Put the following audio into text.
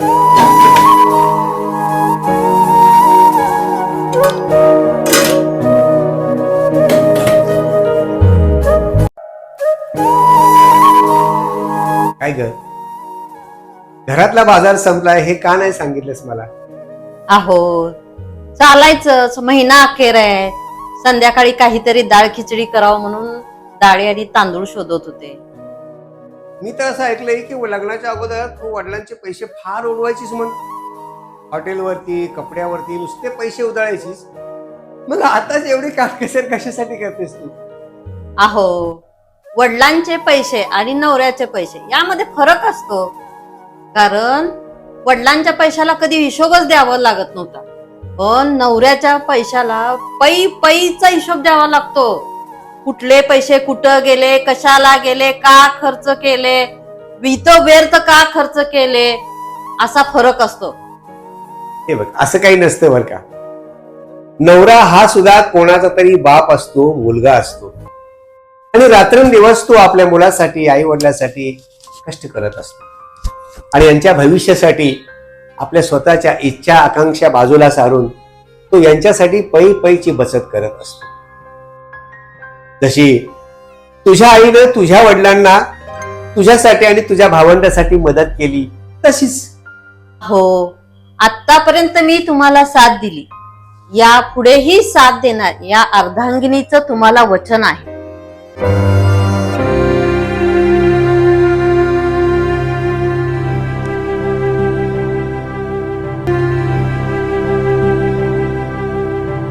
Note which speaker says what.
Speaker 1: काय ग? घरातला बाजार संपलाय हे का नाही सांगितलंस मला?
Speaker 2: आहो चालायच महिना अखेर आहे. संध्याकाळी काहीतरी डाळ खिचडी करावं म्हणून डाळी आणि तांदूळ शोधत होते.
Speaker 1: मी तर असं ऐकलंय की लग्नाच्या अगोदर तू वडिलांचे पैसे फार उडवायचीस म्हण. हॉटेलवरती कपड्यावरती नुसते पैसे उधळायचीस. मग आताच एवढी काटकसर कशासाठी करतेस तू?
Speaker 2: आहो वडिलांचे पैसे आणि नवऱ्याचे पैसे यामध्ये फरक असतो. कारण वडिलांच्या पैशाला कधी हिशोबच द्यावा लागत नव्हता. पण नवऱ्याच्या पैशाला पै पैचा हिशोब द्यावा लागतो. कुठले पैसे कुठं गेले कशाला गेले का खर्च केले इथं व्यर्थ का खर्च केले असा फरक असतो.
Speaker 1: हे बघ असं काही नसतं बरं का. नवरा हा सुद्धा कोणाचा तरी बाप असतो मुलगा असतो. आणि रात्रंदिवस तो आपल्या मुलासाठी आई वडिलांसाठी कष्ट करत असतो. आणि यांच्या भविष्यासाठी आपल्या स्वतःच्या इच्छा आकांक्षा बाजूला सारून तो यांच्यासाठी पै पैची बचत करत असतो. जशी तुझ्या आईनं तुझ्या वडिलांना तुझ्यासाठी आणि तुझ्या भावंडासाठी मदत केली तशीच.
Speaker 2: हो आतापर्यंत मी तुम्हाला साथ दिली. या पुढेही साथ देणार या अर्धांगिनीचं तुम्हाला वचन आहे.